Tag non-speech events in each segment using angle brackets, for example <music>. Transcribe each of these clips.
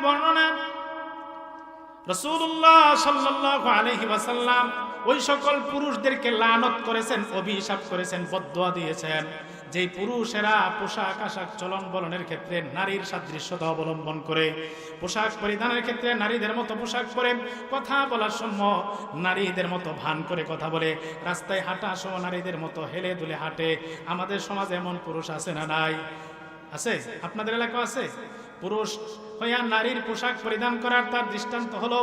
বর্ণনা ওই সকল পুরুষদেরকে করেছেন করেছেন দিয়েছেন। যেই পুরুষেরা পোশাক আশাক চলন বলনের ক্ষেত্রে নারীর সাদৃশ্যতা অবলম্বন করে, পোশাক পরিধানের ক্ষেত্রে নারীদের মতো পোশাক পরে, কথা বলার সময় নারীদের মতো ভান করে কথা বলে, রাস্তায় হাঁটা সহ নারীদের মতো হেলে দুলে হাঁটে, আমাদের সমাজে এমন পুরুষ আছে না নাই? আছে? আপনাদের এলাকা আছে? পুরুষ হইয়া নারীর পোশাক পরিধান করার তার দৃষ্টান্ত হলো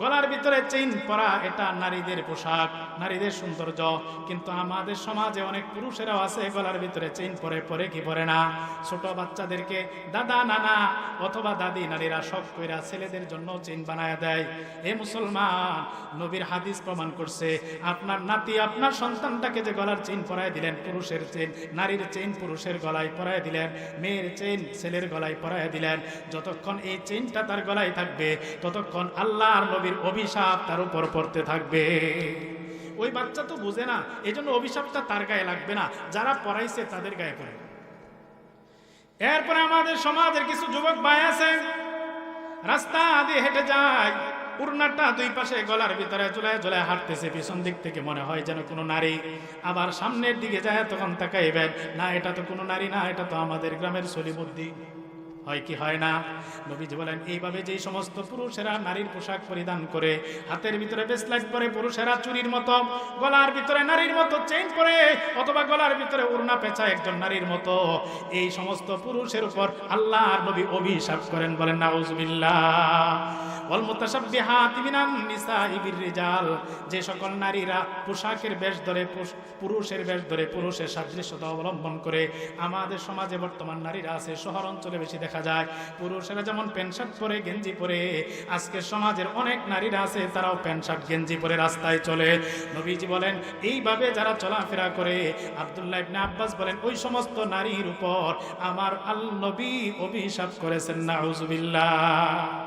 গলার ভিতরে চেইন পরা এটা নারীদের পোশাক, নারীদের সৌন্দর্য। কিন্তু আমাদের সমাজে অনেক পুরুষেরাও আছে, গলার ভিতরে চেইন পরে পরে কি পরে না? ছোট বাচ্চাদেরকে দাদা, নানা অথবা দাদি, নারীরা শখ কইরা ছেলেদের জন্য চেইন বানায় দেয়। এ মুসলমান, নবীর হাদিস প্রমাণ করছে, আপনার নাতি, আপনার সন্তানটাকে যে গলার চেইন পরায় দিলেন, পুরুষের চেইন, নারীর চেইন পুরুষের গলায় পরায় দিলেন, মেয়ের চেইন ছেলের গলায় পরায় দিলেন। যতক্ষণ এই চেইনটা তার গলায় থাকবে, ততক্ষণ আল্লাহ আল্লাহর নবীর অভিশাপ তার উপর পড়তে থাকবে। ওই বাচ্চা তো বুঝে না এই জন্য অভিশাপটা তার গায়ে লাগবে না, যারা পড়াইছে তাদের গায়ে পড়ে। এরপরে আমাদের সমাজের কিছু যুবক ভাই আছে, রাস্তা দিয়ে হেঁটে যায়, উড়নাটা দুই পাশে গলার ভিতরে চুলায় চুলায় হাঁটতেছে, পিছন দিক থেকে মনে হয় যেন কোনো নারী। আবার সামনের দিকে যায়, তখন তাকাইবেন, না, এটা তো কোনো নারী না, এটা তো আমাদের গ্রামের সলিবুদ্ধি হয় কি হয় না? নবীজি বলেন, এইভাবে যেই সমস্ত পুরুষেরা নারীর পোশাক পরিধান করে, হাতের ভিতরে বেসলাইট পরে পুরুষেরা চুরির মতো, গলার ভিতরে নারীর মতো চেঞ্জ করে অথবা গলার ভিতরে উড়না পেঁচা একজন নারীর মতো, এই সমস্ত পুরুষের উপর আল্লাহ নবী অভিশাপ করেন বলেন, নাউজুবিল্লাহ। যে সকল নারীরা পোশাকের বেশ ধরে পুরুষের বেশ ধরে পুরুষের সাদৃশ্যতা অবলম্বন করে আমাদের সমাজে বর্তমান নারীরা আছে, শহর অঞ্চলে বেশি দেখা যায়। পুরুষেরা যেমন প্যান্ট শার্ট পরে গেঞ্জি পরে আজকের সমাজের অনেক নারীরা আছে, তারাও প্যান্ট শার্ট, গেঞ্জি পরে রাস্তায় চলে। নবীজি বলেন, এইভাবে যারা চলাফেরা করে, আব্দুল্লাহ ইবনে আব্বাস বলেন, ওই সমস্ত নারীর উপর আমার আল নবী অভিশাপ করেছেন, নাউজুবিল্লাহ।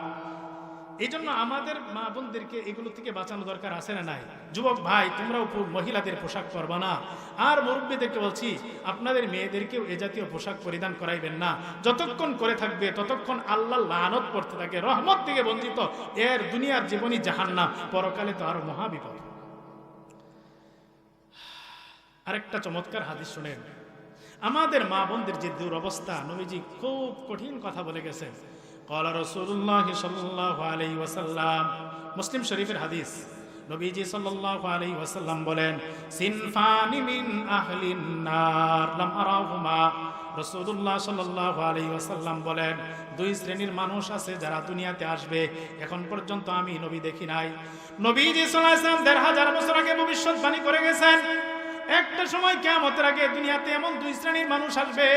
এই জন্য আমাদের মা বোনদেরকে এগুলো থেকে বাঁচানো দরকার আছে না নাই? যুবক ভাই, তোমরাও মহিলাদের পোশাক পরবা না। আর মুরব্বীদেরকে বলছি, আপনাদের মেয়েদেরকেও এ জাতীয় পোশাক পরিধান করাইবেন না। যতক্ষণ করে থাকবে, ততক্ষণ আল্লাহ লানত করতে থাকে। রহমত থেকে বঞ্চিত, এর দুনিয়ার জীবনই জাহান্না পরকালে তো আরও মহাবিপদ আরেকটা চমৎকার হাদিস শুনেন। আমাদের মা বোনদের যে দুরবস্থা, নবীজি খুব কঠিন কথা বলে গেছেন। কলা রসুল্লাহ সাল্লাহ আলি ওয়াসাল্লাম মুসলিম শরীফের হাদিস নবীজি সাল্লাল্লাহু আলাইহি ওয়াসাল্লাম বলেন, সিনফানি মিন আহলিন নার লাম আরাহুমা। রাসূলুল্লাহ সাল্লাল্লাহু ওয়াসাল্লাম বলেন, দুই শ্রেণির মানুষ আছে যারা দুনিয়াতে আসবে, এখন পর্যন্ত আমি নবী দেখি নাই। নবীজি সাল্লাল্লাহু দেড় হাজার বছর আগে ভবিষ্যৎবাণী করে গেছেন, একটা সময় কিয়ামতের আগে দুনিয়াতে এমন দুই শ্রেণির মানুষ আসবে,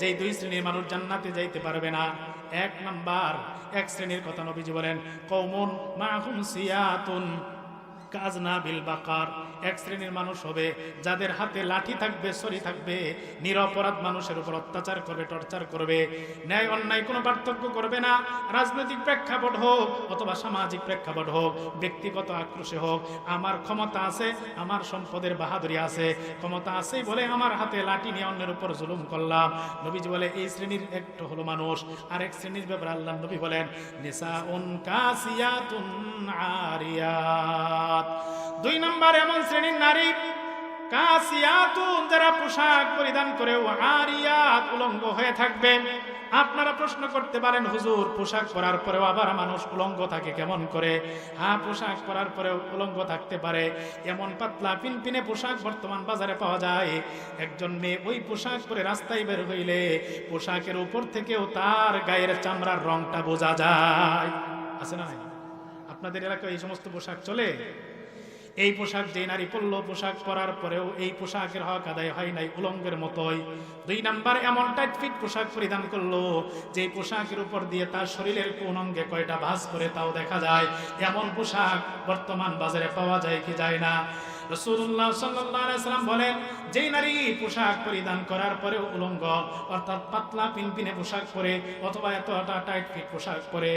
যেই দুই শ্রেণির মানুষ জান্নাতে যাইতে পারবে না। এক নাম্বার এক শ্রেণির কথা নবীজি বলেন কৌমন মাহুম সিয়াতুন কাজনা বিল বাকার। এক শ্রেণির মানুষ হবে, যাদের হাতে লাঠি থাকবে সরি থাকবে, নিরপরাধ মানুষের উপর অত্যাচার করবে, টর্চার করবে। ন্যায় অন্যায় কোনো পার্থক্য করবে না। রাজনৈতিক প্রেক্ষাপট হোক অথবা সামাজিক প্রেক্ষাপট হোক, ব্যক্তিগত আক্রোশে হোক, আমার ক্ষমতা আছে, আমার সম্পদের বাহাদুরি আছে, ক্ষমতা আছেই বলে আমার হাতে লাঠি নিয়ে অন্যের উপর জুলুম করলাম। নবীজি বলে, এই শ্রেণির একটা হলো মানুষ। আর এক শ্রেণির ব্যাপারে আল্লাহ নবী বলেন নিসা উন কাসিয়াতুন আরিয়াত। দুই নম্বর এমন শ্রেণির নারী যারা পোশাক পরিধান করে আরিয়াত উলঙ্গ হয়ে থাকবে। আপনারা প্রশ্ন করতে পারেন, হুজুর, পোশাক পরার পরেও আবার মানুষ উলঙ্গ থাকে কেমন করে? হ্যাঁ পোশাক পরার পরেও উলঙ্গ থাকতে পারে। এমন পাতলা, পিনপিনে পোশাক বর্তমান বাজারে পাওয়া যায়। একজন মেয়ে ওই পোশাক পরে রাস্তায় বের হইলে পোশাকের উপর থেকেও তার গায়ের চামড়ার রংটা বোঝা যায়। আছে না আপনাদের এলাকায় এই সমস্ত পোশাক চলে? এই পোশাক যে নারী পরল পোশাক পরার পরেও এই পোশাকের হক আদায় হয় নাই উলঙ্গের মতোই। দুই নাম্বার, এমন টাইট ফিট পোশাক পরিধান করল যে পোশাকের উপর দিয়ে তার শরীরের কোন অঙ্গে কয়টা ভাঁজ করে তাও দেখা যায়। এমন পোশাক বর্তমান বাজারে পাওয়া যায় কি যায় না। রসুল্লাহ সাল্লাম বলেন, যেই নারী পোশাক পরিধান করার পরেও উলঙ্গ, অর্থাৎ পাতলা পিনপিনে পোশাক পরে অথবা এতটা টাইট ফিট পোশাক পরে।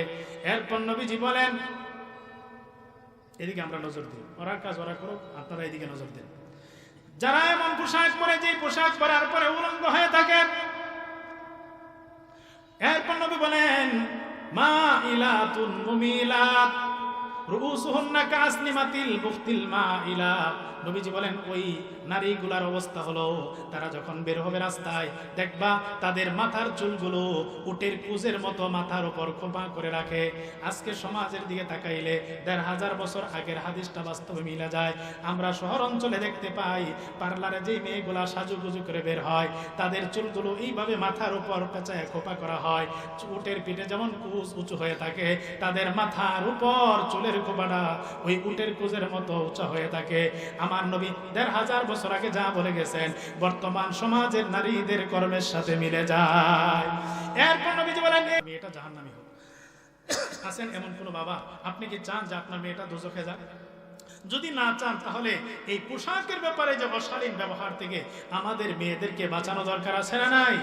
এরপর নবীজি বলেন এদিকে আমরা নজর দিই। ওরা কাজ ওরা করুক, আপনারা এদিকে নজর দেন। যারা এমন পোশাক পরে যে পোশাক পরার পরে উলঙ্গ হয়ে থাকে, এরপর নবী বলেন, মা ইলাতুন মুমিলাত রুউসুহুন্না কাসনিমাতিল বুখতিল মা ইলা নবীজি বলেন, ওই নারীগুলার অবস্থা হলো, তারা যখন বের হবে রাস্তায়, দেখবা তাদের মাথার চুলগুলো উটের কুজের মতো মাথার উপর খোপা করে রাখে। আজকে সমাজের দিকে তাকাইলে দেড় হাজার বছর আগের হাদিসটা বাস্তবে মিলা যায়। আমরা শহর অঞ্চলে দেখতে পাই, পার্লারে যেই মেয়েগুলা সাজুগুজু করে বের হয়, তাদের চুলগুলো এইভাবে মাথার উপর পেঁচায় খোপা করা হয়। উটের পিঠে যেমন কুচ উঁচু হয়ে থাকে, তাদের মাথার উপর চুলের খোপাটা ওই উটের কুজের মতো উঁচা হয়ে থাকে। আমার নবী দেড় হাজার বছর আগে যা বলে গেছেন, বর্তমান সমাজের নারীদের কর্মের সাথে মিলে যায়। এরপর নবীজি বলেন মেয়েটা মেয়েটা জাহান্নামী হোক। আছেন এমন কোনো বাবা? আপনি কি চান যে আপনার মেয়েটা দোজখে যাক? যদি না চান, তাহলে এই পোশাকের ব্যাপারে যে অশালীন ব্যবহার থেকে আমাদের মেয়েদেরকে বাঁচানো দরকার আছে না নাই?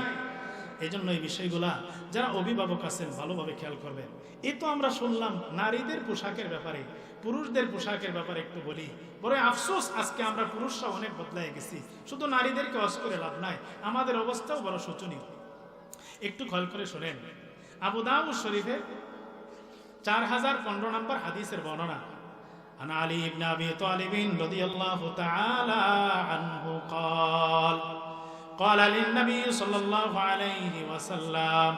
এই জন্য এই বিষয়গুলা যারা অভিভাবক আছেন ভালোভাবে খেয়াল করবেন এই তো আমরা শুনলাম নারীদের পোশাকের ব্যাপারে পুরুষদের পোশাকের ব্যাপারে একটু বলি বড় আফসোস আজকে আমরা পুরুষরা অনেক বদলাই গেছি শুধু নারীদেরকে অস করে লাভ নাই আমাদের অবস্থাও বড় শোচনীয় একটু খেয়াল করে শোনেন আবু দাউদ শরীফে চার হাজার পনেরো নম্বর হাদিসের বর্ণনা عن علي بن ابي طالب رضي الله تعالى عنه قال قال للنبي صلى الله عليه وسلم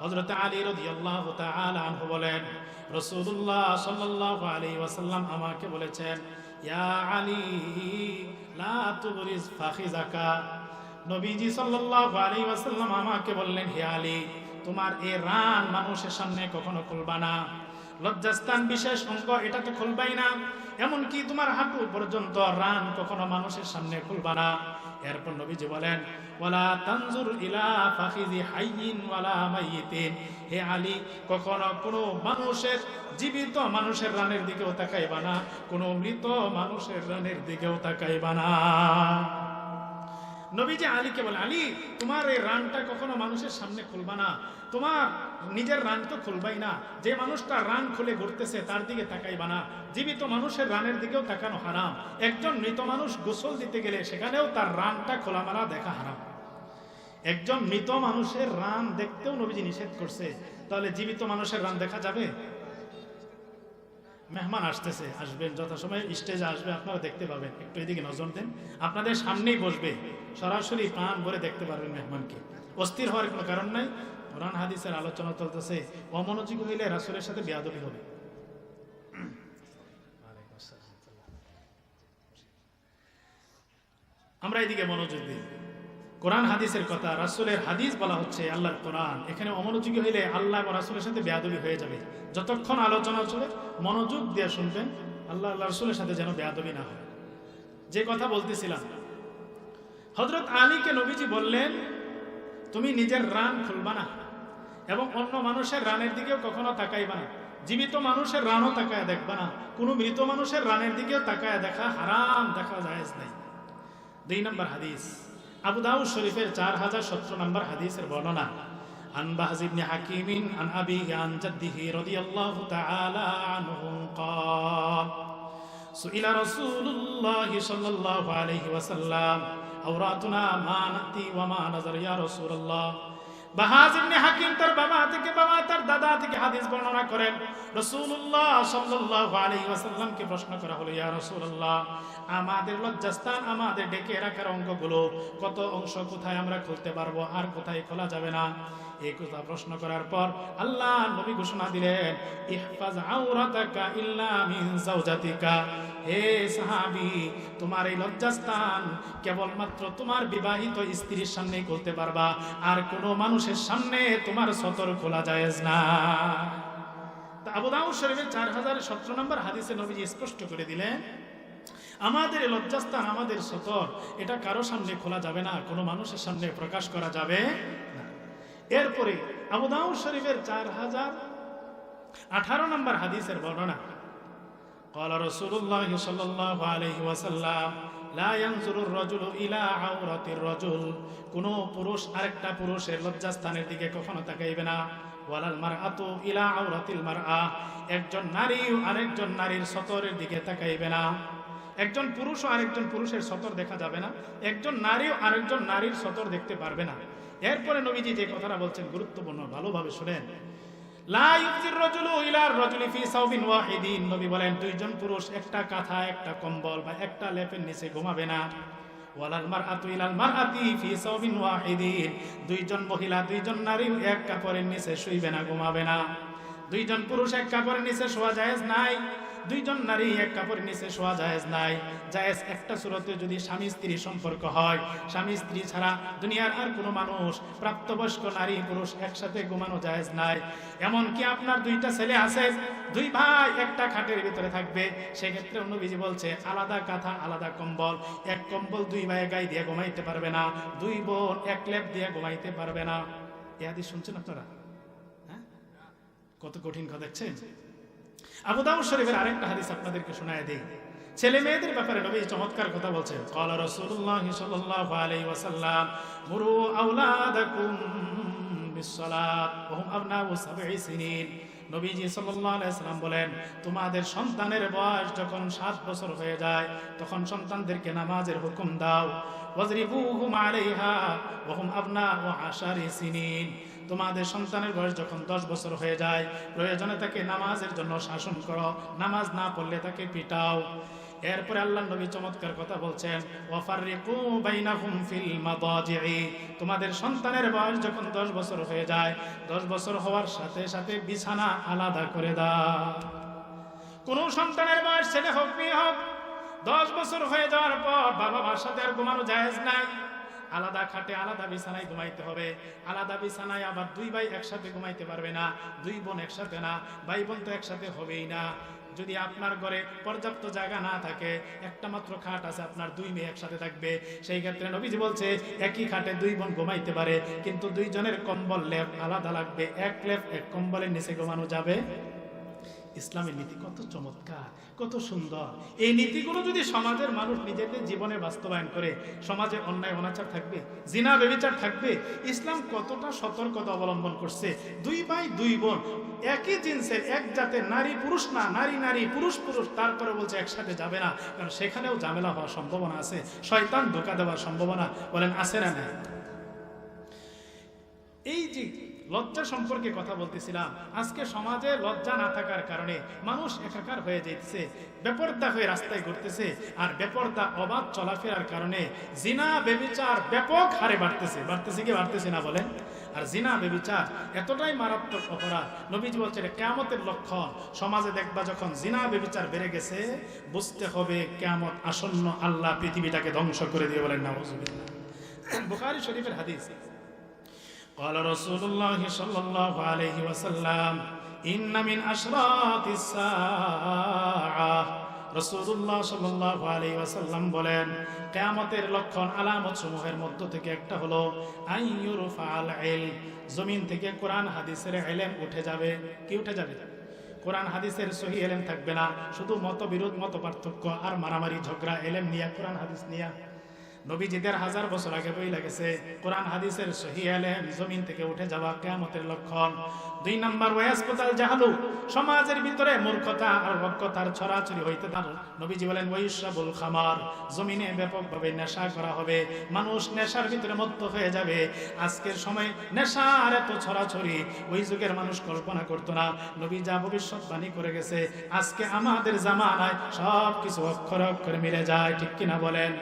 হযরত আলী রাদিয়াল্লাহু তাআলা আনহু বলেন রাসূলুল্লাহ সাল্লাল্লাহু আলাইহি ওয়াসাল্লাম আমাকে বলেছেন ইয়া আলী লা তুবরিজ ফাখিজাকা নবীজি সাল্লাল্লাহু আলাইহি ওয়াসাল্লাম আমাকে বললেন হে আলী তোমার এই রান মানুষের সামনে কখনো খুলবা না লজ্জাস্থান বিশেষ অঙ্গ এটা তো খুলবাই না এমনকি তোমার হাঁটু পর্যন্ত রান কখনো মানুষের সামনে খুলবা না। এরপর নবীজি বলেন, ওয়ালা তানজুর ইলা ফাখিজি হাইয়িন ওয়ালা মাইয়িতিন। হে আলী, কখনো কোনো মানুষের, জীবিত মানুষের রানের দিকেও তাকাইবা না, কোনো মৃত মানুষের রানের দিকেও তাকাইবা না। নবীজি আলীকে বলে, আলী, তোমার এই রানটা কখনো মানুষের সামনে খুলবা না। তোমার নিজের রান তো খুলবাই না। যে মানুষটা রান খুলে ঘুরতেছে, তার দিকে তাকাইবা না। জীবিত মানুষের রানের দিকেও তাকানো হারাম। একজন মৃত মানুষ গোসল দিতে গেলে সেখানেও তার রানটা খোলামেলা দেখা হারাম। একজন মৃত মানুষের রান দেখতেও নবীজি নিষেধ করছে। তাহলে জীবিত মানুষের রান দেখা যাবে? মেহমান আসতেছে, আসবেন যথাসময়ে স্টেজে আসবে, আপনারা দেখতে পাবেন। একটু এদিকে নজর দেন। আপনাদের সামনেই বসবে। সরাসরি প্রাণ ভরে দেখতে পারবেন মেহমানকে। অস্থির হওয়ার কোনো কারণ নাই। কোরআন, হাদিসের আলোচনা চলতেছে। অমনোযোগী হইলে রাসুলের সাথে বেয়াদবি হবে। আমরা এদিকে মনোযোগ দিই। কোরআন হাদিসের কথা, রাসুলের হাদিস বলা হচ্ছে আল্লাহর কোরআন। এখানে অমনোযোগী হইলে আল্লাহ এবং রাসুলের সাথে বেয়াদবি হয়ে যাবে। যতক্ষণ আলোচনা চলে, মনোযোগ দিয়ে শুনবেন, আল্লাহ আল্লাহ রসুলের সাথে যেন বেয়াদবি না হয়। যে কথা বলতেছিলাম হজরত আলীকে নবীজি বললেন, তুমি নিজের রান খুলবা না এবং অন্য মানুষের রানের দিকেও কখনো তাকাইবা না। জীবিত মানুষের রানও তাকায় দেখবা না। কোনো মৃত মানুষের রানের দিকেও তাকায় দেখা হারাম, দেখা যায় নাই। দুই নম্বর হাদিস। আবু দাউদ শরীফের চার হাজার সতেরো নম্বর হাদিসের বর্ণনা عن بهز بن حكيم عن أبيه عن جده رضي الله تعالى عنه قال سئل رسول الله صلى الله عليه وسلم أوراتنا ما نأتي وما نظر يا رسول الله হাকিম তার বাবা বাবা, তার দাদা থেকে হাদিস বর্ণনা করেন। ওয়াসাল্লামকে প্রশ্ন করা হলো, ইয়া রসুল্লাহ আমাদের লজ্জাস্থান আমাদের ডেকে রাখার অঙ্গগুলো কত অংশ কোথায় আমরা খুলতে পারব? আর কোথায় খোলা যাবে না? এই কথা প্রশ্ন করার পর আল্লাহ নবী ঘোষণা দিলেন, ইহফাজ আওরাতাকা ইল্লা মিন জাওজাতিকা হে সাহাবী, তোমার এই লজ্জাস্থান কেবলমাত্র তোমার বিবাহিত স্ত্রীর সামনে করতে পারবা, আর কোনো মানুষের সামনে তোমার সতর খোলা জায়েজ না। তা আবু দাউদ শরীফের চার হাজার সতেরো নম্বর হাদিসে নবীজি স্পষ্ট করে দিলেন, আমাদের লজ্জাস্থান, আমাদের সতর, এটা কারও সামনে খোলা যাবে না, কোনো মানুষের সামনে প্রকাশ করা যাবে এরপরে আবু দাউদ শরীফের চার হাজার আঠারো নম্বর হাদিসের বর্ণনা قال رسول الله صلى الله عليه وسلم لا ينظر الرجل الى عورة الرجل কোন পুরুষ আরেকটা পুরুষের লজ্জাস্থানের দিকে কখনো তাকাইবে না ওয়ালাল মারআতু ইলা আওরাতিল মারআ একজন নারী আরেকজন নারীর সতরের দিকে তাকাইবে না একজন পুরুষ ও আরেকজন পুরুষের সতর দেখা যাবে না একজন নারী ও আরেকজন নারীর সতর দেখতে পারবে না এরপরে নবীজি যে কথাটা বলছেন গুরুত্বপূর্ণ, ভালোভাবে শুনেন। নবী বলেন, দুইজন পুরুষ, একটা কাঁথা, একটা কম্বল বা একটা লেপের নিচে ঘুমাবে না। ফি দুইজন মহিলা, দুইজন নারী, এক কাপড়ের নিচে শুইবে না, ঘুমাবে না। দুইজন পুরুষ এক কাপড়ের নিচে শোয়া জায়েজ নাই, দুইজন নারী এক কাপড়ের নিচে শোয়া জায়েজ নাই। জায়েজ একটা সুরতে যদি স্বামী স্ত্রী সম্পর্ক হয়, স্বামী স্ত্রী ছাড়া দুনিয়ার আর কোনো মানুষ, প্রাপ্তবয়স্ক নারী পুরুষ একসাথে ঘুমানো জায়েজ নাই। এমনকি আপনার দুইটা ছেলে আছে, দুই ভাই একটা খাটের ভিতরে থাকবে। সেক্ষেত্রে নবীজি বলছে, আলাদা কাঁথা, আলাদা কম্বল। এক কম্বল দুই ভাই গায়ে দিয়ে ঘুমাইতে পারবে না, দুই বোন এক লেপ দিয়ে ঘুমাইতে পারবে না। এ হাদিস শুনছেন আপনারা? কত কঠিন কথা দেখছেন? আবু দাউদ শরীফের আরেকটা হাদিস আপনাদেরকে শোনায় দেই। ছেলে মেয়েদের ব্যাপারে নবী চমৎকার কথা বলছেন। ক্বালা রাসূলুল্লাহ সাল্লাল্লাহু আলাইহি ওয়াসাল্লাম, মুরু আওলাদাকুম বিসসালাত, ওয়া হুম আবনাউ সাবঈ সিনিন। নবীজি সাল্লাম বলেন, তোমাদের সন্তানের বয়স যখন সাত বছর হয়ে যায়, তখন সন্তানদেরকে নামাজের হুকুম দাও। ওয়াজরিবুহুম আলাইহা, ওয়া হুম আবনাউ আশারি সিনিন। তোমাদের সন্তানের বয়স যখন দশ বছর হয়ে যায়, প্রয়োজনে তাকে নামাজের জন্য শাসন করো। নামাজ না পড়লে তাকে পিটাও। এরপরে আল্লাহ নবী চমৎকার কথা বলছেন তোমাদের সন্তানের বয়স যখন দশ বছর হয়ে যায়, দশ বছর হওয়ার সাথে সাথে বিছানা আলাদা করে দাও। কোন সন্তানের বয়স ছেলে হোক, মেয়ে হোক, দশ বছর হয়ে যাওয়ার পর বাবা মার সাথে আর ঘুমানো জায়েজ নাই। আলাদা খাটে আলাদা বিছানায় ঘুমাইতে হবে। আলাদা বিছানায় আবার দুই ভাই একসাথে ঘুমাইতে পারবে না। দুই বোন একসাথে না, ভাই বোন তো একসাথে হবেই না। যদি আপনার ঘরে পর্যাপ্ত জায়গা না থাকে, একটা মাত্র খাট আছে, আপনার দুই মেয়ে একসাথে থাকবে। সেই ক্ষেত্রে নবীজি বলছে, একই খাটে দুই বোন ঘুমাইতে পারে, কিন্তু দুইজনের কম্বল লেপ আলাদা লাগবে। এক লেপ এক কম্বলের নিচে ঘুমানো যাবে। ইসলামের নীতি কত চমৎকার, কত সুন্দর। এই নীতিগুলো যদি সমাজের মানুষ নিজেদের জীবনে বাস্তবায়ন করে সমাজে অন্যায়, অনাচার থাকবে, জিনা বেবিচার থাকবে, ইসলাম কতটা সতর্কতা অবলম্বন করছে? দুই ভাই, দুই বোন, একই জিন্সের, এক জাতের নারী পুরুষ না, নারী নারী, পুরুষ পুরুষ, তারপরে বলছে একসাথে যাবে না, কারণ সেখানেও ঝামেলা হওয়ার সম্ভাবনা আছে। শয়তান ধোকা দেওয়ার সম্ভাবনা, বলেন না না এই যে লজ্জা সম্পর্কে কথা বলতেছিলাম। আজকে সমাজে লজ্জা না থাকার কারণে মানুষ একাকার হয়ে যেতেছে বেপর্দা হয়ে রাস্তায় ঘুরতেছে আর বেপর্দা অবাধ চলাফেরার কারণে জিনা, বেবিচার ব্যাপক হারে বাড়তেছে। বাড়তেছে কি, বাড়তেছে না বলেন? আর জিনা, বেবিচার এতটাই মারাত্মক অপরাধ, নবীজ বলছে এটা কেয়ামতের লক্ষণ। সমাজে দেখবা যখন জিনা, বেবিচার বেড়ে গেছে, বুঝতে হবে কেয়ামত আসন্ন আল্লাহ পৃথিবীটাকে ধ্বংস করে দিয়ে বলেন না <clears throat> বুখারি শরীফের হাদিস। قال رسول الله صلى الله عليه وسلم إن من أشراط الساعة রসুল্লাহ সাল্লাহ আলী ওয়াসাল্লাম বলেন কেয়ামতের লক্ষণ আলামত সমূহের মধ্য থেকে একটা হলো আইয়ুরফাল এল জমিন থেকে কোরআন হাদিসের এলেম উঠে যাবে কি উঠে যাবে কোরআন হাদিসের সহি এলেম থাকবে না শুধু মতবিরোধ মত পার্থক্য আর মারামারি ঝগড়া এলেম নিয়া কোরআন হাদিস নিয়া নবীজিদের হাজার বছর আগে বই লাগেছে, কোরআন, হাদিসের সহি জমিন থেকে উঠে যাওয়া কেয়ামতের লক্ষণ। দুই নাম্বার ওয়াসপতাল জাহালু, সমাজের ভিতরে মূর্খতা আর অজ্ঞতার ছড়াছড়ি হইতে তার নবীজি বলেন ওয়াইশাবুল খামার, জমিনে ব্যাপকভাবে নেশা করা হবে, মানুষ নেশার ভিতরে মত্ত হয়ে যাবে। আজকের সময় নেশার এত ছড়াছড়ি, ওই যুগের মানুষ কল্পনা করতো না। নবী যা ভবিষ্যৎবাণী করে গেছে, আজকে আমাদের জামানায় সব কিছু অক্ষরে অক্ষরে মিলে যায়, ঠিক কিনা বলেন?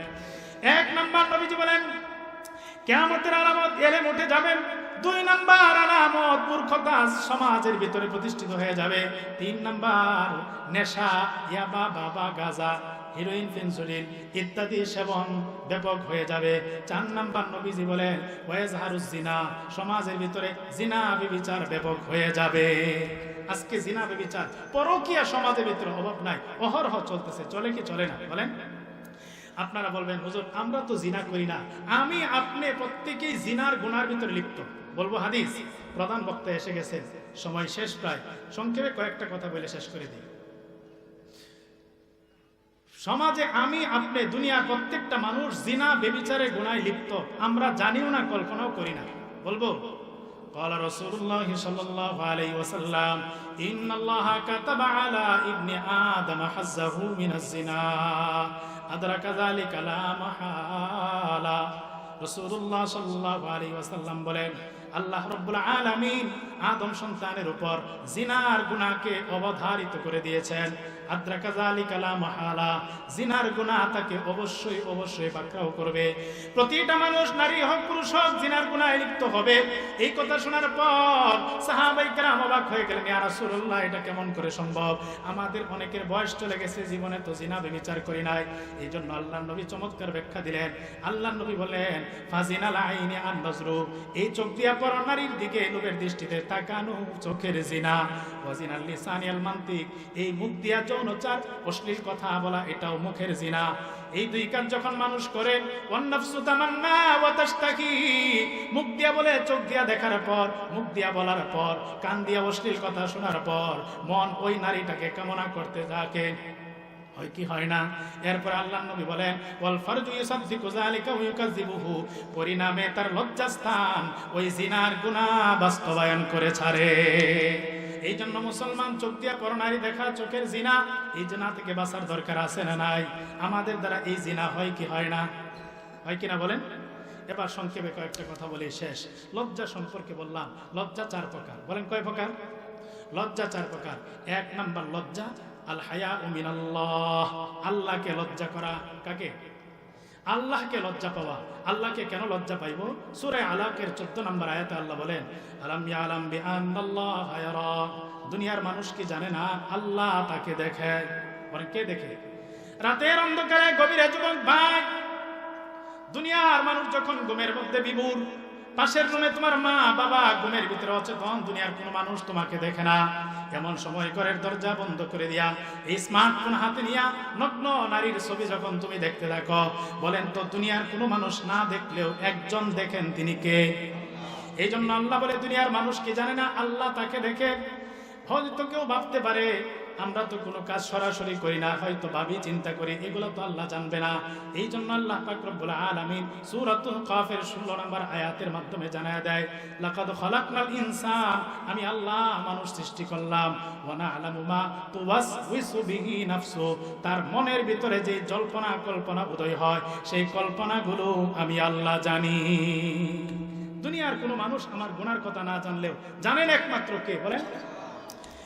এক নাম্বার নবীজি বলেন, কেয়ামতের আলামত এলে উঠে যাবেন দুই নাম্বার আলামত মূর্খতা সমাজের ভিতরে প্রতিষ্ঠিত হয়ে যাবে, তিন নাম্বার নেশা, ইয়াবা, বাবা, গাজা, হিরোইন ফেন্সুলিন ইত্যাদি সেবন ব্যাপক হয়ে যাবে। চার নাম্বার নবীজি বলেন ওয়েজ হারুস জিনা সমাজের ভিতরে জিনা বিবিচার ব্যাপক হয়ে যাবে। আজকে জিনা বিবিচার, পরকীয়া সমাজের ভিতরে অভাব নাই, অহরহ চলতেছে, চলে কি চলে না, বলেন? আপনারা বলবেন হুজুর আমরা তো জিনা করি না আমি আপনি প্রত্যেকেই জিনার গুনার ভিতরে লিপ্ত বলবো হাদিস প্রধান বক্তা এসে গেছেন সময় শেষ প্রায় সংক্ষেপে কয়েকটা কথা বলে শেষ করে দিই সমাজে আমি আপনি দুনিয়ার প্রত্যেকটা মানুষ জিনা বেবিচারে গুনায় লিপ্ত আমরা জানিও না কল্পনাও করি না বলবো قال رسول الله صلى الله عليه وسلم إن الله كتب على ابن آدم حزه من الزنا আদরাকা যালিকা লা মাহালা। রাসূলুল্লাহ সাল্লাল্লাহু আলাইহি ওয়াসাল্লাম বলেন, আল্লাহ রব্বুল আলামিন আদম সন্তানের উপর জিনার গুনাহকে অবধারিত করে দিয়েছেন। আদ্রাকা যালিকা লা মাহালা। জিনার গুনাহ তাকে অবশ্যই অবশ্যই করবে। প্রতিটা মানুষ, নারী হোক, পুরুষ হোক, জিনার লিপ্ত হবে। এই কথা শোনার পর সাহাবাই অবাক হয়ে গেলেন এটা কেমন করে সম্ভব? আমাদের অনেকের বয়স চলে গেছে, জীবনে তো জিনা বিচার করি নাই। এই জন্য আল্লাহ নবী চমৎকার ব্যাখ্যা দিলেন। আল্লাহ নবী বলেন ফাজিনাল আইনি আন নজরু। এই চোখ দিয়া পর নারীর দিকে লোকের দৃষ্টিতে তাকানো চোখের জিনা। ওয়াজিনাল লিসানিয়াল মান্তিক। এই মুখ দিয়া যৌনচার অশ্লীল কথা বলা এটাও মুখের জিনা। এই দুই কাজ যখন মানুষ করে মুখ দিয়া বলে চোখ দিয়া দেখার পর, মুখ দিয়া বলার পর, কান দিয়া অশ্লীল কথা শোনার পর, মন ওই নারীটাকে কামনা করতে থাকে। হয় কি হয় না? এরপর আল্লাহ নবী বলেন, ওয়াল ফারজু পরিণামে তার লজ্জাস্থান ওই জিনার গুনাহ বাস্তবায়ন করে ছাড়ে। এই জন্য মুসলমান চোখ দিয়া পরনারী দেখা, চোখের জিনা, এই জিনা থেকে বাঁচার দরকার আছে না নাই? আমাদের দ্বারা এই জিনা হয় কি হয় না? হয় কি না বলেন? এবার সংক্ষেপে কয়েকটা কথা বলে, শেষ। লজ্জা সম্পর্কে বললাম, লজ্জা চার প্রকার। বলেন কয় প্রকার? লজ্জা চার প্রকার। এক নাম্বার লজ্জা, আল হায়া উমিন আল্লাহ আল্লাহকে লজ্জা করা। কাকে? আল্লাহকে লজ্জা পাওয়া। আল্লাহকে কেন লজ্জা পাইব? সুরে আলাকের চোদ্দ নম্বর আয়াতে আল্লাহ বলেন দুনিয়ার মানুষ কি জানে না? আল্লাহ তাকে দেখে। কে দেখে? রাতের অন্ধকারে গভীরে যুবক ভাই দুনিয়ার মানুষ যখন ঘুমের মধ্যে বিভুর পাশের রুমে তোমার মা, বাবা, ঘুমের ভিতরে অচেতন, দুনিয়ার কোনো মানুষ তোমাকে দেখে না। এমন সময় ঘরের দরজা বন্ধ করে দিয়া এই স্মার্টফোন হাতে নিয়া নগ্ন নারীর ছবি যখন তুমি দেখতে থাকো বলেন তো দুনিয়ার কোনো মানুষ না দেখলেও একজন দেখেন তিনি কে? এই জন্য আল্লাহ বলে, দুনিয়ার মানুষ কি জানে না? আল্লাহ তাকে দেখে। হয়তো কেউ ভাবতে পারে আমরা তো কোনো কাজ সরাসরি করি না, হয়তো ভাবি চিন্তা করি, এগুলো তো আল্লাহ জানবে না। এই জন্য আল্লাহ পাক রব্বুল আলামিন সূরাতুল কাফের 16 নম্বর আয়াতের মাধ্যমে জানায় দেয়, লাকাদ খালাকনাল ইনসান আমি আল্লাহ মানুষ সৃষ্টি করলাম, ওয়া না'লামু মা তুওয়াসউইসু বিহি নাফসু তার মনের ভিতরে যে জল্পনা কল্পনা উদয় হয়, সেই কল্পনাগুলো আমি আল্লাহ জানি। দুনিয়ার কোনো মানুষ আমার গুনার কথা না জানলেও জানেন একমাত্র কে বলেন?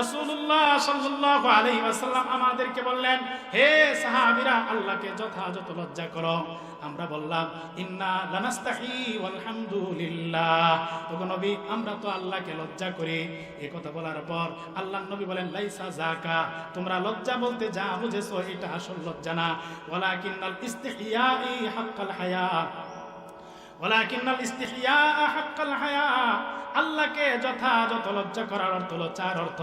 রাসূলুল্লাহ সাল্লাহ আলাইহি ওয়াসাল্লাম আমাদেরকে বললেন, হে সাহাবীরা, আল্লাহকে যথাযথ লজ্জা করো। আমরা বললাম, ইন্না লানাস্তাহি ওয়ালহামদুলিল্লাহ ওগো নবী, আমরা তো আল্লাহকে লজ্জা করি। এ কথা বলার পর আল্লাহ নবী বলেন, লাইসা জাকা তোমরা লজ্জা বলতে যা বুঝেছ, এটা আসল লজ্জা না। ওয়ালাকিন্নাল ইস্তিহিয়াই হাক্কাল হায়া। ওয়ালাকিন্নাল ইস্তিহিয়া হাক্কাল হায়া। আল্লাহকে যথাযথ লজ্জা করার অর্থ হলো চার অর্থ।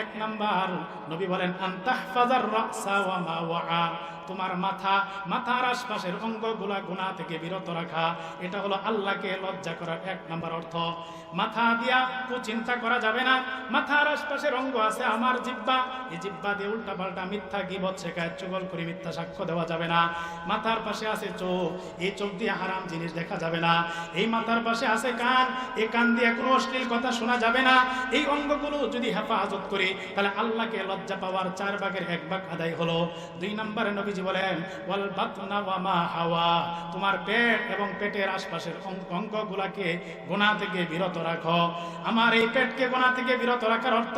এক নাম্বার, নবী বলেন, আন্তাহফাজার রাসা ওয়া তোমার মাথা, মাথার আশপাশের অঙ্গগুলা গুণা থেকে বিরত রাখা। এটা হলো আল্লাহকে লজ্জা করার এক নাম্বার অর্থ। মাথা দিয়া কুচিন্তা করা যাবে না। মাথার আশপাশের অঙ্গ আছে আমার জিব্বা। এই জিব্বা দিয়ে উল্টা পাল্টা মিথ্যা গিবত শেখায়, চুগল করে মিথ্যা সাক্ষ্য দেওয়া যাবে না। মাথার পাশে আছে চোখ। এই চোখ দিয়ে হারাম জিনিস দেখা যাবে না। এই মাথার পাশে আছে কান। এই কান দিয়ে কোনো অশ্লীল কথা শোনা যাবে না। এই অঙ্গগুলো যদি হেফাজত করি, তাহলে আল্লাহকে লজ্জা পাওয়ার চার ভাগের এক ভাগ আদায় হলো। দুই নম্বরে নবীজি বলেন, ওয়াল বাতনা ওয়া মা হাওয়া। তোমার পেট এবং পেটের আশপাশের অঙ্গগুলাকে গোনা থেকে বিরত রাখো। আমার এই পেটকে গোনা থেকে বিরত রাখার অর্থ,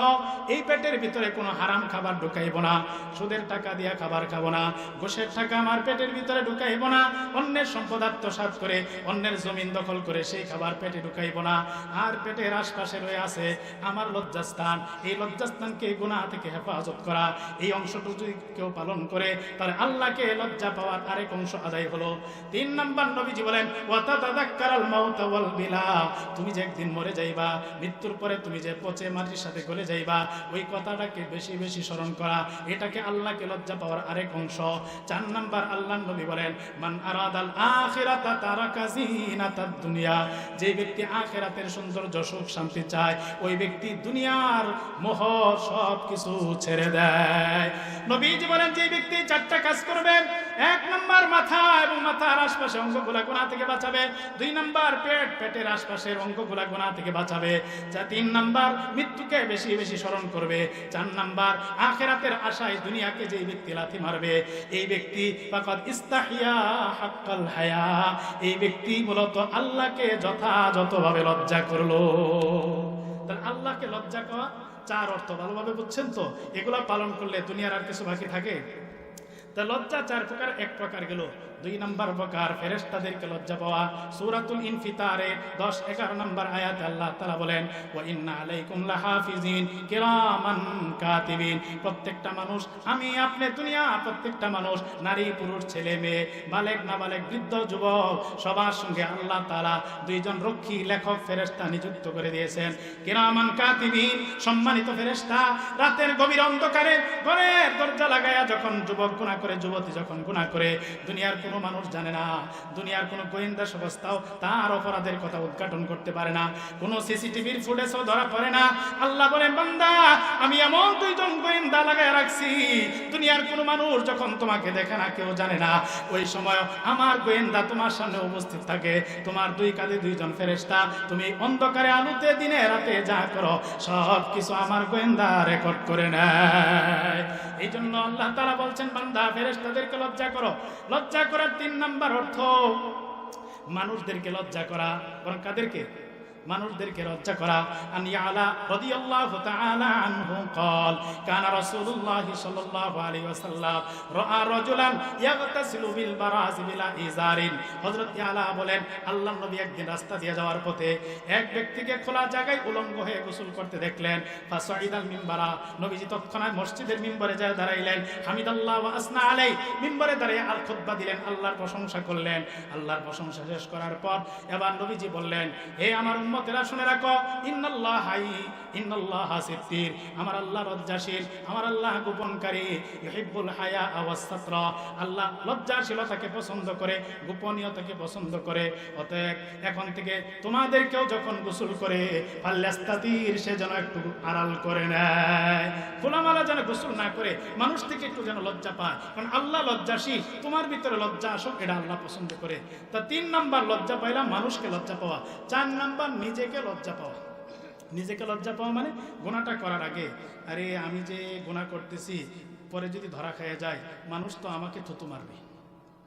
এই পেটের ভিতরে কোনো হারাম খাবার ঢুকাইব না, সুদের টাকা দিয়া খাবার খাব না, ঘুষের টাকা আমার পেটের ভিতরে ঢুকাইব না, অন্যের সম্পদ আত্মসাৎ করে, অন্যের জমিন দখল করে সেই খাবার পেটে ঢুকাইব না। আর পেটের আশপাশে রয়ে আছে আমার লজ্জাস্থান। এই লজ্জাস্থানকে গুনাহ থেকে হেফাজত করা। এই অংশটুকু যদি কেউ পালন করে, তাহলে আল্লাহকে লজ্জা পাওয়ার আরেক অংশ আদায় হলো। তিন নম্বর নবীজি বলেন তুমি যে একদিন মরে যাইবা, মৃত্যুর পরে তুমি যে পচে মাটির সাথে গলে যাইবা, ওই কথাটাকে বেশি বেশি স্মরণ করা। এটাকে আল্লাহকে লজ্জা পাওয়ার আরেক অংশ। চার নাম্বার আল্লাহ নবী বলেন, মান আরাদাল আখিরাতা তারাকা জিনাতাদ দুনিয়া। যে ব্যক্তি আখিরাতের সৌন্দর্য সৌন্দর্য সুখ শান্তি চায়, ওই ব্যক্তি দুনিয়ার মোহ সব কিছু ছেড়ে দেয়। নবীজি বলেন যে ব্যক্তি চারটা কাজ করবে। এক নম্বর মাথা এবং মাথার আশপাশে অঙ্গগুলা গোনা থেকে বাঁচাবে। দুই নম্বর পেট, পেটের আশপাশের অঙ্গগুলা গোনা থেকে বাঁচাবে। যা তিন নম্বর মৃত্যুকে বেশি বেশি স্মরণ করবে। চার নম্বর আখেরাতের আশায় দুনিয়াকে যে ব্যক্তি লাথি মারবে, এই ব্যক্তি ফাকাদ ইস্তাহিয়া হাক্কাল হায়া। এই ব্যক্তি মূলত আল্লাহকে যথাযথভাবে লজ্জা করল তাহলে আল্লাহকে লজ্জা করা চার অর্থ, ভালোভাবে বুঝছেন তো? এগুলা পালন করলে দুনিয়ার আর কিছু বাকি থাকে? তা লজ্জা চার প্রকার, এক প্রকার গেল। দুই নম্বর প্রকার ফেরেশতাদেরকে লজ্জা পাওয়া। সূরাতুল ইনফিতারে দশ এগারো নম্বর আয়াতে আল্লাহ তালা বলেন, ওয়া ইন্না আলাইকুম লাহাফিজিন, কিরামান কাতিবিন। প্রত্যেকটা মানুষ, আমি আপনি দুনিয়া, প্রত্যেকটা মানুষ, নারী, পুরুষ, ছেলে, মেয়ে বালেক না বালেক বৃদ্ধ, যুবক, সবার সঙ্গে আল্লাহ তালা দুইজন রক্ষী, লেখক, ফেরেশতা নিযুক্ত করে দিয়েছেন। কিরামান কাতিবিন, সম্মানিত ফেরেশতা, রাতের গভীর অন্ধকারে ঘরের দরজা লাগায়া যখন যুবক গুণা করে, যুবতী যখন গুনাহ করে, দুনিয়ার কোনো মানুষ জানে না। দুনিয়ার কোনো গোয়েন্দা সংস্থাও তার অপরাধের কথা উদ্ঘাটন করতে পারে না। কোনো সিসিটিভির ফুটেজও ধরা পড়ে না। আল্লাহ বলেন, বান্দা, আমি এমন দুইজন গোয়েন্দা লাগায় রাখছি, দুনিয়ার কোনো মানুষ যখন তোমাকে দেখে না, কেউ জানে না। ওই সময় আমার গোয়েন্দা তোমার সামনে উপস্থিত থাকে। তোমার দুই কাঁধে দুইজন ফেরেশতা। তুমি অন্ধকারে আলোতে দিনে রাতে যা করো, সব কিছু আমার গোয়েন্দা রেকর্ড করে নেয়। এই জন্য আল্লাহ তারা বলছেন, বান্দা, ফেরেশতাদেরকে লজ্জা করো। লজ্জা করার তিন নাম্বার অর্থ মানুষদেরকে লজ্জা করা বরং কাদেরকে? মানুষদেরকে লজ্জা করা আন ইয়ালা রাদিয়াল্লাহু তাআলা আনহু قال كان رسول الله صلى الله عليه وسلم রাআ রাজুলান ইয়াগতাসিলু বিল বারাজ বিলা ইজারিন হযরত ইয়ালা বলেন আল্লাহর নবী একদিন রাস্তা দিয়ে যাওয়ার পথে এক ব্যক্তিকে খোলা জায়গায় উলঙ্গ হয়ে গোসল করতে দেখলেন ফাসাইদাল মিম্বারা নবীজি তৎক্ষণাৎ মসজিদের মিম্বরে যায় দাঁড়াইলেন হামিদাল্লাহ ওয়া আসনা আলাই মিম্বরে দাঁড়িয়ে আল খুতবা দিলেন আল্লাহর প্রশংসা করলেন আল্লাহর প্রশংসা শেষ করার পর এবার নবীজি বললেন হে আমার উম্মতেরা শুনে রাখো ইন্নাল্লাহ হাই আমার আল্লাহ লজ্জাশীল, আমার আল্লাহ গোপনকারী আওয়াসাত্র আল্লাহ লজ্জাশীলতাকে পছন্দ করে, গোপনীয়তাকে পছন্দ করে। অতএব এখন থেকে তোমাদেরকেও যখন গোসল করে পাল্লাস্তাতির সে যেন একটু আড়াল করে নেয়। যেন গোসল না করে, মানুষ থেকে একটু যেন লজ্জা পায়। কারণ আল্লাহ লজ্জাশীল, তোমার ভিতরে লজ্জা আসো এটা আল্লাহ পছন্দ করে। তা তিন নাম্বার লজ্জা পাইলাম মানুষকে লজ্জা পাওয়া, চার নাম্বার নিজেকে লজ্জা পাওয়া। নিজেকে লজ্জা পাওয়া মানে গোনাটা করার আগে। আরে, আমি যে গোনা করতেছি, পরে যদি ধরা খাইয়া যায়, মানুষ তো আমাকে থুতু মারবে।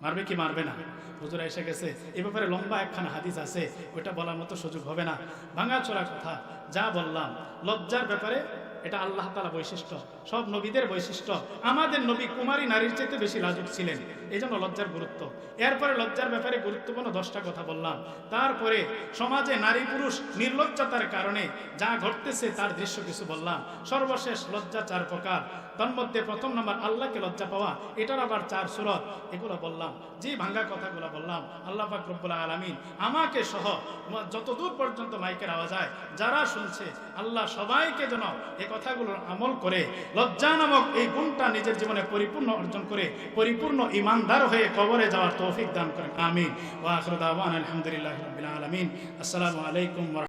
মারবে কি মারবে না? হুজুর এসে গেছে, এ ব্যাপারে লম্বা একখানা হাদিস আছে ওটা বলার মতো সুযোগ হবে না। ভাঙাচোরা কথা, যা বললাম, লজ্জার ব্যাপারে এটা আল্লাহ তালা বৈশিষ্ট্য। সব নবীদের বৈশিষ্ট্য। আমাদের নবী কুমারী নারীর চাইতে বেশি লাজুক ছিলেন। এই জন্য লজ্জার গুরুত্ব। এরপরে লজ্জার ব্যাপারে গুরুত্বপূর্ণ দশটা কথা বললাম। তারপরে সমাজে নারী পুরুষ নির্লজ্জতার কারণে যা ঘটতেছে তার দৃশ্য কিছু বললাম। সর্বশেষ লজ্জা চার প্রকার। তার মধ্যে প্রথম নাম্বার আল্লাহকে লজ্জা পাওয়া, এটার আবার চার সুরত। এগুলো বললাম, যে ভাঙ্গা কথাগুলো বললাম, আল্লাহ পাক রব্বুল আলমিন আমাকে সহ যতদূর পর্যন্ত মাইকের আওয়াজ হয় যারা শুনছে, আল্লাহ সবাইকে যেন এই কথাগুলোর আমল করে, লজ্জা নামক এই গুণটা নিজের জীবনে পরিপূর্ণ অর্জন করে, পরিপূর্ণ ইমানদার হয়ে কবরে যাওয়ার তৌফিক দান করেন। আমিন। ওয়া আখিরু দাওয়ানা আলহামদুলিল্লাহি আলামিন। আসসালামু আলাইকুম